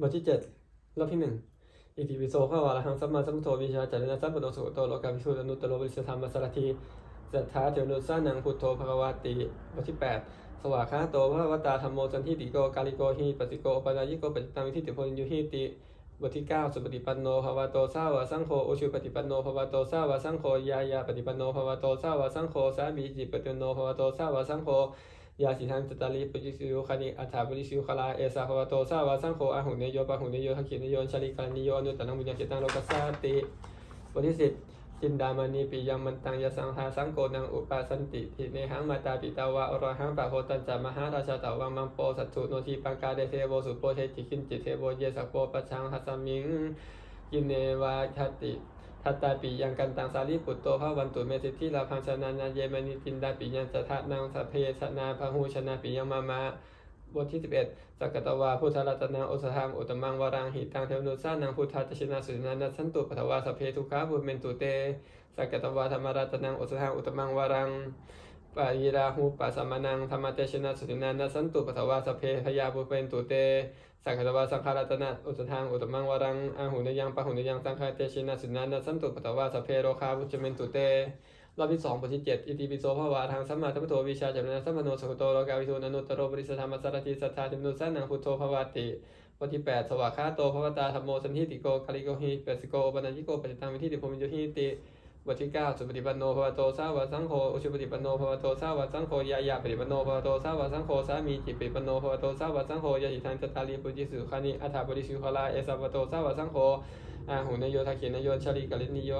บทที่เจ็ดรอบที่หนึ่งอิติปิโสภาวะระหังสัมมาสัมพุทโธวิชาจารณะสัมปันโนสุขโตโลกาภิสุทธนุตตโรบริสธรรมสารทีสัทธาเทวนุสานังพุทโธภควาติบทที่แปดสวากขาโตภควตาธรรมโมสันทิติโกกาลิโกหิปฏิโกปนายิโกปฏิตังวิธิติโพลิยุหิติบทที่เก้าสุปฏิปันโนภวะโตสาวะสังโฆอุชุปฏิปันโนภวะโตสาวะสังโฆยายาปฏิปันโนภวะโตสาวะสังโฆสามีจิปฏิปันโนภวะโตสาวะสังโฆ ยาสีทังจตารีปุจิสิวคานิอัฏฐาปุริสิวคลาเอสาภวโตสาวาสังโฆอาหุเนโยปะหุเนโยทักขิเนโยชาลิกานิโยอนุตตนังบุญญาเจตังโลกัสสติบทที่สิบจินดามานีปิยมมันตังยสังหาสังโกนังอุปาสันติทิเนหังมาตาปิตาวะอรหังปะโหตันจามหาราชาตาวังมังโปสัตถุโนทีปังกาเดเทโวสุโปเทจิคินจิเทโวเยสักโปปะชังหัสมิงกินเนวาชติ ทัตตาปิยังกันตังสารีปุตโตพระวันตุเมสิทธิลาพังชนานาเยมนิจินดาปิยังจะทะนางสะเพชนาพหูชนาปิยังมามาบทที่ 11สักกตวาพุทธรัตนาอุสหังอุตมังวรังหิตังเทวนุสานังพุทธาจชินาสุนานัสสันตุปทวาสเพทุขาบุเมนตุเตสักกตวาธรรมรัตนังอุสหังอุตมังวรัง ปายิราหูปัสสมานังธรรมเตชนะสุนานัสสันตุปทวาสเพพยาบุเมนตุเต สังฆตวาสังฆรัตนะอุตทังอุตมังวรังอาหุนยังปะหุนยังสังฆเตชนะสุนันสันตุปตวาสเพโรคาวุจเมนตุเตรอบที่สองบทที่เจ็ดอิติปิโสภาวะทางสัมมาสัพุทโธวิชาจารณะสัมปันโนสุขโตโลกาวิทูนนุตโรบริสธรรมสารติสัทธาติมนุสันนังพุทโธภาวติบทที่แปดสวากขาโตภวตาธรรมโมสันทิติโกคาลิโกหิเปสิโกปนัญญิโกปจิตังวิธิติโพมิโยหิติ บทที่เก้าสุปฏิปันโนภวโตสาวะสังโฆอุชุปฏิปันโนภวโตสาวะสังโฆยายาปฏิปันโนภวโตสาวะสังโฆสามีจิปฏิปันโนภวโตสาวะสังโฆยาหิทังจตารีปุจิสุขานิอัฏฐาปุริสุขลาเอสาวโตสาวะสังโฆอาหุนโยทักขินโยชาลิกาลินิโย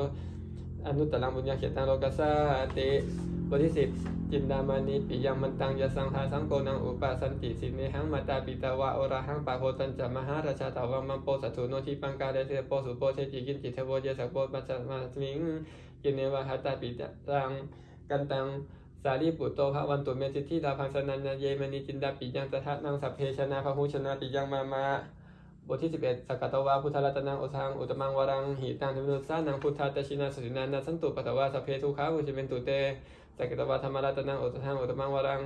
อนุตตรังบุญญาเขตังโลกัสสาติ บทที่สิบจินดามานิปิยังมันตังยะสังทาสังโกนังอุปาสันติสิเนหังมาตาปิตาวะโอระหังปะโหตันจะมหาราชาตาวังมัมโปสัตุโนทิปังกาเดเทโปสุโปเทจิกินจิเทโวเยสักโปปัจจมาสมิงกินเนวะหัตตาปิตังกันตังสารีปุตโตภวันตุเมสิทธิลาพังสนันนาเยมณีจินดาปิยังตถะนังสัพเพชนะพหุชนะปิยังมามาบทที่ 11สกกตวาพุทธรัตนังอุทังอุตมังวรังหิตังทิมุสานังพุทธาตชินาสุจินนัสันตุปัตวาสัพเพทุขาวุจิเมนตุเต สักกตวาธรรมรัตนังอุทังโอตมังวรัง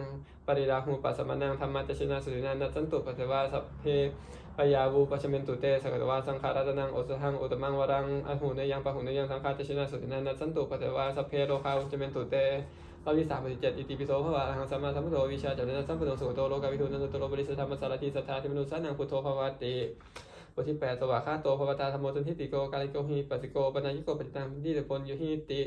ปริราหูปัสสมานังธรรมะตชินาสุจินานัสสันตุปัตตวาสัพเพปยาวูปัชเมนตุเตสกตวาสังขารัตนังโอสหังโอตมังวรังอหุเนยังปะหุเนยังสังฆาตชินาสุตินันนัสสันตุปัตวาสัพเพโลคาอุจเมนตุเตรอบที่สามสิบเจ็ดอิติปิโสภวะหังสัมมาสัมพุทโธวิชาจารณะสัมปุโนสุโตโลกาวิทูนันตุโลบริสธรรมสารทิสัทธาธิมนุสันนังพุทโธภวติบทที่แปดสวากขาโตภวตาธรรมโมสันทิติโกกาลิโกหิปัสสิโกปนายิโกปจิตังนิเดปนโยหิติ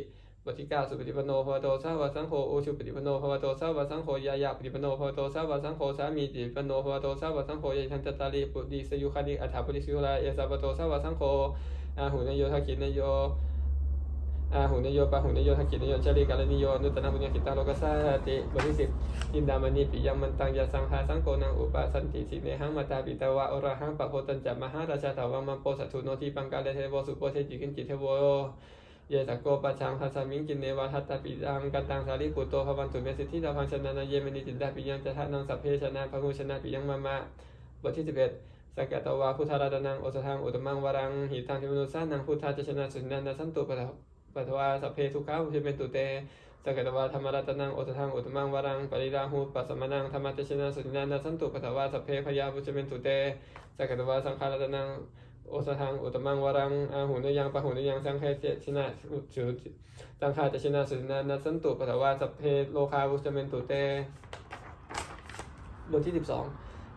บทที่เก้าสุปฏิปโนภวโตสาวะสังโฆโอชุปฏิปโนภวโตสาวะสังโฆยายาปฏิปโนภวโตสาวะสังโฆสามีจิปโนภวโตสาวะสังโฆยายทันตตาลีปุดิสยุคานิอัฏฐปุริสุลาเอสาปโตสาวะสังโฆอาหุนโยทักขินโยอาหุนโยปะหุนโยทักขินโยชาลิกาลนิโยนุตนาบุญญากิตาโลกัสสาติบทที่สิบจินดามณีปิยมันตังยาสังหาสังโกนังอุปาสันติสิเนหังมาตาปิตาวะอรหังปะโพตันจัมหาราชาตาวังมัมโปสัตถุโนทีปังกาเลเทโวสุโปเทจิกินจิเทโว เยสกโกปัจฉังทัสสมิงกินเนวะทัตตาปิตังกันตังสารีปุตโตภวันตุเมสิทธิดาพังชนะนาเยมณีจินดาปิยังจะทะนังสัพเพชนะพะหุชนะปิยังมามาบทที่สิบเอ็ดสักกตวาพุทธารัตนังโอสทังอุตมังวรังหิตังทิมนุสานังพุทธาจชนะสุนันนสันตุปะปะทวาสัพเพทุกขาอุเชเป็นตุเตสักกตวาธรรมรัตนังโอสทังอุตมังวรังปริราหูปัสสมนังธรรมจชนะสุนันนสันตุปะทวาสัพเพพยาอุเชเป็นตุเตสักกตวาสังฆารัตนัง โอสทังอุตมังวรังอาหุนยังปะหุนยังสังฆเจชินะอุจุสังฆาจชินะสุนันนสันตุปะวาสเพโลคาอุเชเป็นตุเตบทที่สิบสอง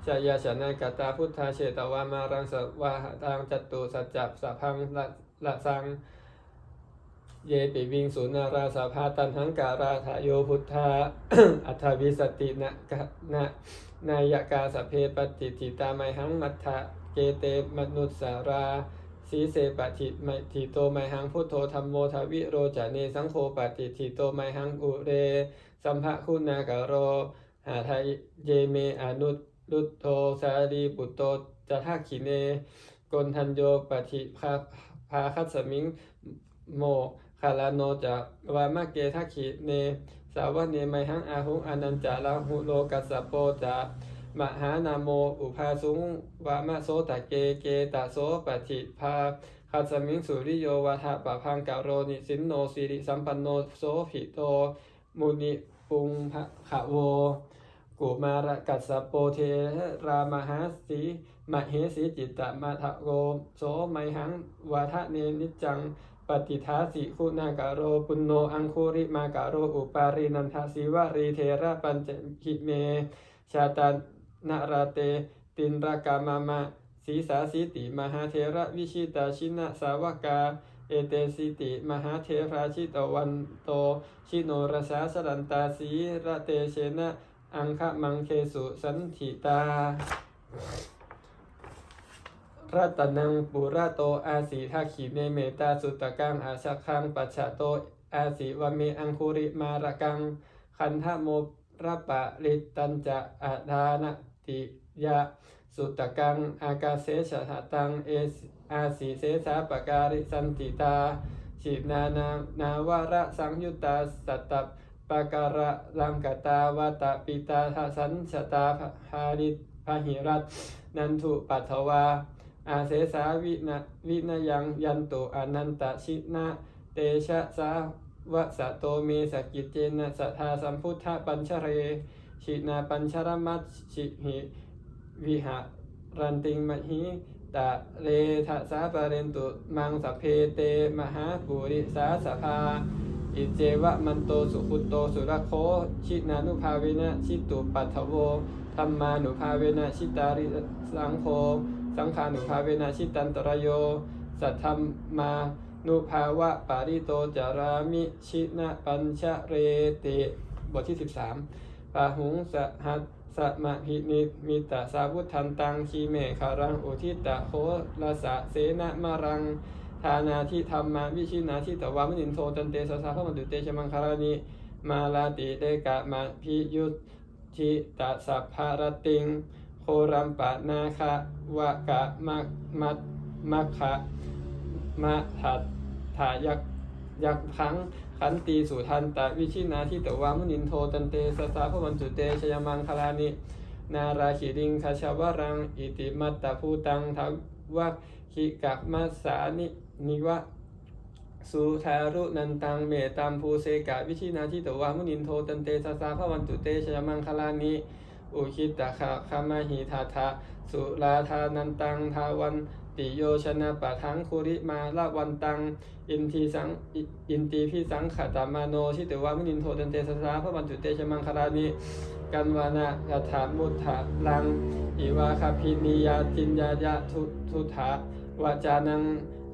ชายาชนะกตาพุทธาเชตวามารังสวาทางจตุสัจจับสัพังละละสัง เยปิวิงสุนาราสาพาตันหังการาทะโยพุทธาอัฏฐวิสตินะกะนะนายกาสเพปฏิทิตาไมหังมัทธะ เกเตมนุสสาราสีเสปฏิไมทิโตไมหังพุทโธธรรมโมทวิโรจเนสังโฆปฏิทิโตไมหังอุเร สัมภะคุณากโร หาไทยเยเมอนุรุตโตสารีปุตโตจะทักขิเนกนทันโยปฏิภาภาคัสมิงโมคาลาโนจะวามะเกทักขิเน สาวเนไมหังอาหุอนันจาลาหุโลกัสสะโปจะ มหานามโมอุภาสุงวามะโสตะเกเกตะโสปฏิภาคัสมิงสุริโยวาทะปะพังกะโรนิสินโนสิริสัมปันโนโสภิโตมุนิปุงภะขะโวกุมารกัสสปโปเทรามหาสีมเหสีจิตตมาทะโกโสไมหังวาทะเนนิจังปฏิทาสิคุณากะโรปุณโนอังคุริมากะโรอุปารินันทสิวรีเทระปัญจหิเม ชาตา นาราเต ตินรากามามะสีสาสีติ มหาเทระวิชิตาชินะสาวกา เอเตสิติ มหาเทราชิตวันโต ชิโนรสาสรันตาสีระเตเชนะ อังคะมังเคสุสันถิตารัตนังปุระโตอาสีทักขีเนเมตาสุตตะกังอาชักขังปัจฉโตอาสีวเมอังคุริมาระกัง คันทะโมรปะริตันจะอาทานะ ติยะสุตตะกังอากาเสชะหะตังเอสอาสีเสสาปการิสันติตาชินานานาวระสังยุตตาสัตตปการะลังกตาวาตปิตาทัสันชตาภาริพหิรัตนันทุปัทวา อาเสสาวินะวินยังยันโตอนันตชินะเตชะสาวะสะโตเมสกิจเจนะสัทธาสัมพุทธปัญชเร ชินาปัญชรมัตชิหิวิหารันติงมหิตะเรทะสาปเรนตุมังสพเพเตมหาปุริสาสภาอิเจวะมันโตสุขุโตสุรโคชินานุภาเวนะชิตุปัทถโวธรรมานุภาเวนะชิตาริสังโฆสังขานุภาเวนะชิตันตรโย สัทธรรมานุภาวะปาริโตจารามิชินะปัญชะเรติบทที่13 ปาหุงสหัสสมะพินิมิตาสาวุธันตังคีเมคารังอุทิตะโคลสะเสนะมารังทานาทิธรรมาวิชินาทิตวามนินโทตันเตสสาพมันตุเตชมังคารานิมาลาติเตกะมาพิยุตทิตาสัพพารติง โครัมปะนาคะวะกะมะมัดมัคคะมะถัดถายักยักขัง ขันตีสุทันตะวิชินาทิตวามุนินโทตันเตสสาพมันตุเตชยมังคารานิ นาราคิริงคาชาวรัง อิติมัตตภูตังทวักขิกักมัสสานินิวะสุทารุนันตังเมตัมภูเสกะวิชินาทิตวามุนินโทตันเตสสาพวันตุเตชยมังคลานิอุคิตตะคะคามาหิทาทะสุลาทานันตังทาวันติโยชนะปะทังคุริมาละวันตัง อินทีสังอินตีพิสังขตามาโนชิตวามุนินโทตันเตสสาพระวันตุเตชมังคลานิกันวานะกถามุทธะลัง อิวาคาพินิยาจินยายะทุทุถาวาจานัง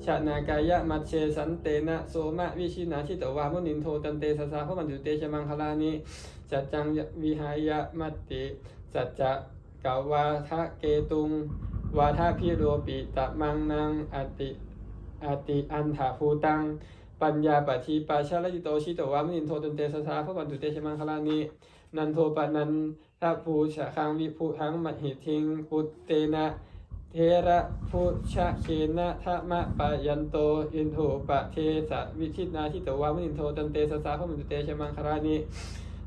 ชานากายะมัชเชสันเตนะโสมะวิชินาทิตวามุนินโทตันเตสสาพมันตุเตชมังคลานิจัจจังวิหายะมัตติสัจจะกาวาทะเกตุง วาทะพิโรปิตะมังนังอติอติอันถาภูตัง ปัญญาปฏิปัชาลจิโตชิตวามุนินโทตันเตสสาพมันตุเตชมังคลานินันโทปนันทัภูชะคังวิภูทังมหิทิงปุตเตนะเทระพุชะเคนะทะมะปะยันโตอินโทปะเทสะวิชิตนาทิตวามุนินโทตันเตสสาพมุนตุเตชมังคารานิ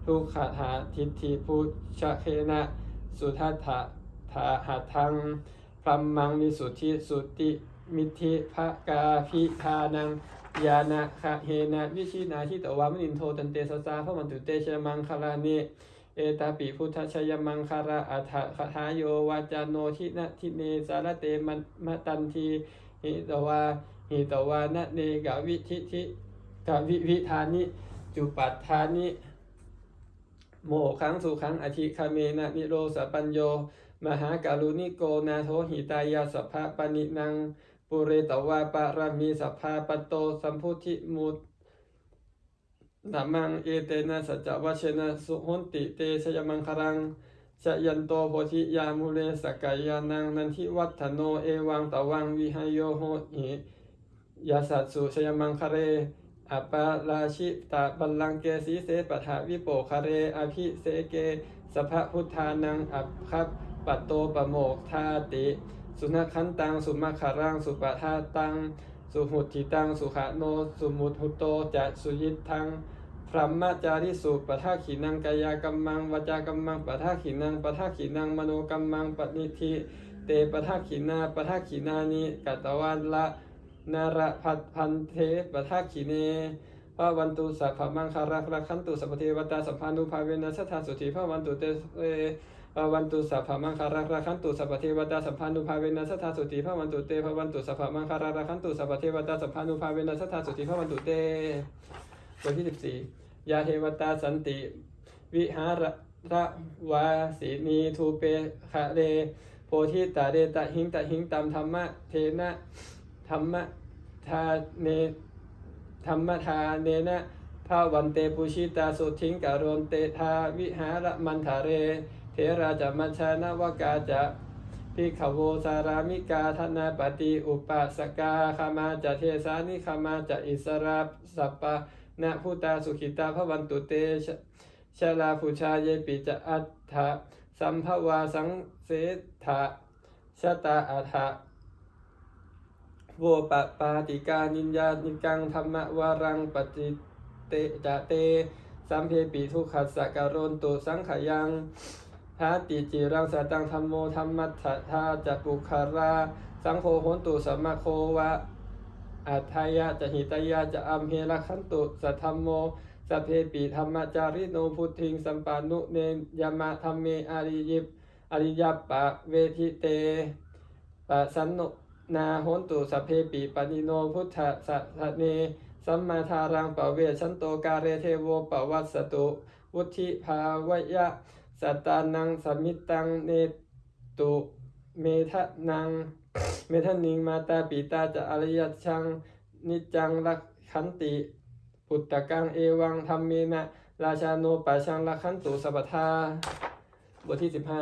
ทุกขาถาทิฏฐิพุชะเคนะสุทัตถะถาหัตถัง พรมมังมิสุทธิสุติมิธิภกาภิทานังยานะคะเฮนะวิชินาทิตวามนินโทตันเตสสาพระมุนตุเตชมังคารานิเอตาปิพุทธชยมังคาราอัฏฐคทายโยวาจาโนทินะทิเนสารเตมันมตันทีหิตวาหิตวานะเนกาวิธิทิกาวิวิธานิจุปัฏฐานิโมขังสุขังอธิคาเมนะนิโรสปัญโย มหาการุณิโกนาโทหิตายาสัพพะปนินัง ปุเรตวาปารามีสัพพาปโตสัมพุทธิมุตนามังเอเตนะสัจวัชเชนะสุหุนติเตชยมังครังชยันโตโพธิยามุเลสกายานังนันทิวัฒโนเอวังตวังวิหโยโหหิยาสัตสุชยมังคเรอปาราชิตาบัลลังเกสีเสปทาวิโปคเรอภิเสเกสภพุทธานังอัปคัป ปัตโตปโมกทาติ สุนัขันตัง สุมาคารัง สุปทาตัง สุหุติตัง สุขโน สุมุตหุโตจะสุยิทังพรหมจาริสุปทาขีนังกายกัมมังวาจากัมมังปทาขีนังปทาขีนังมโนกัมมังปณิธิเตปทาขีนาปทาขีนานิกัตตวันละนารพัดพันเทปทาขีเนพพระวันตุสัพพมังคารักรักขันตุสัพเทวตาสัมพันธุภาเวนัสทธาสุธีพระวันตุเต เอพระวันตุสัพพมังคารักรักขันตุสัพพเทวตาสัมพันธุภาเวนัสทธาสุธีพระวันตุเตพระวันตุสัพพมังคารักรักขันตุสัพพเทวตาสัมพันธุภาเวนัสทธาสุธีพระวันตุเตบทที่สิบสี่ยาเทวตาสันติ วิหารระวาสีนีทูเปคะเรโพธิตาเรตะหิงตะหิงตามธรรมะเทนะธรรมะทาเนธรรมทาเนนะภาวันเตปุชิตาสุทิงกะโรนเตทาวิหารมันทาเร ราจะมัชานวกาจะพิขโวสารามิกาธนาปฏิอุปสกาคามาจะเทสานิคามาจะอิสราสัปปะนะพุตาสุขิตาพระวันตุเตชลาผูชาเยปิจะอัฏฐะสัมภวาสังเสถะชะตาอัฏฐะโวปะปาติกานิญญานิกังธรรมวารังปฏิเตจะเต สัมเพปิทุขัสสะกะโรนตุสังขยัง ทาติจิรังสตังธรรมโมธรรมัสสะทาจะปุคารา สังโฆโหนตุสัมมาโควะอัฏฐายะจะหิตายะจะอัมเหระขันตุสัทธรรมโมสพเพปิธรรมจาริโนพุทธิงสัมปานุเนยมะธรรมเมอาริยิปอริยปะเวทิเตปะสันโนนาโหนตุสพเพปิปนิโนพุทธะสัทเนสัมมาทารังปะเวชันโตกาเรเทโวปะวัสสตุวุธิภาวยะ สัตานังสมิตังเนตุเมทะนัง เมทะนิงมาตาปิตาจะอริยชัง นิจังรักขันติปุตตะกังเอวังธรรมเมนะราชาโนปัชังละขันตุสัพพทาบทที่สิบห้า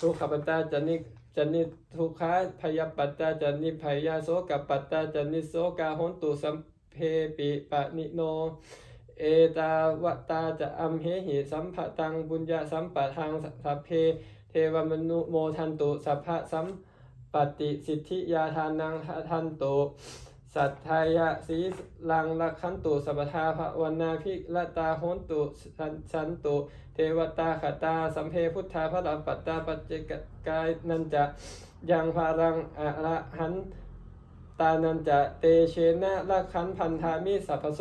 ทุกขปัตตาจะนิจะนิทุกขาพยปัตตาจะนิพยาโสกปัตตาจะนิโสกาหนตุสัมเพปิปะนิโน เอตาวตาจะอัมเหหิสัมภตังบุญญาสัมปะทางสัพเพ เทวมนุโมทันตุสัพพะสัมปติสิทธิยาทานังทันตุสัทธายะสีลังลักขันตุสัพทาภวนาภิละตาโหนตุสันตุเทวตาขตาสัมเพพุทธาพระลัมปัตตาปัจเจกกายนันจะยังภารังอะระหันตานันจะเตเชนะลักขันพันธามิสัพพโส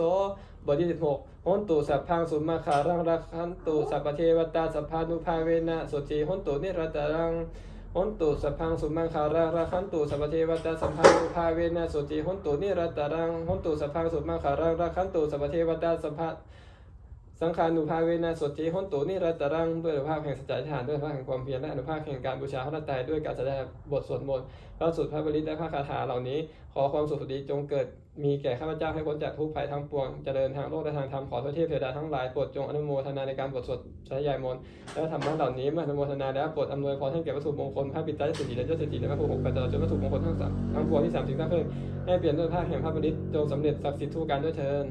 บทที่สิบหกหนตุสัพพังสุมาคารังรักขันตุสัพพเทวตาสัพพานุภาเวนะสุจีโหนตุนิรัตรังหนตุสัพพังสุมังคาราราคันตุสัพพเทวตาสัมพันธุภาเวนะสุติหนตุนิรัตตรังหนตุสัพพังสุมังคาราราคันตุสัพพเทวตาสัมพั สังขานุภาเวนะสุติหนตุนิรัตรังด้วยอนุภาพแห่งสัจจะฐานด้วยอนุภาพแห่งความเพียรและอนุภาพแห่งการบูชาพระรัตนตรัยด้วยการแสดงบทสวดมนต์พระสุดพระบริตและพระคาถาเหล่านี้ ขอความสุขสดีจงเกิดมีแก่ข้าพเจ้าให้พ้นจากทุกภัยทั้งปวงเจริญทางโลกและทางธรรมขอพระเทพเทวดาทั้งหลายโปรดจงอนุโมทนาในการบทสวดสายใหญ่มนต์และธรรมะเหล่านี้เมื่ออนุโมทนาแล้วโปรดอำนวยพรให้แก่วัตถุมงคลพระปิตาเศรษฐีและเจ้าเศรษฐีและพระผู้หกไปตลอดจนวัตถุมงคลทั้งสามทั้งปวงที่สามสิ่งทั้งเพิ่มให้เปลี่ยนด้วยผ้าแห่งพระบริตจงสำเร็จศักดิ์สิทธิ์ทุกการด้วยเทิน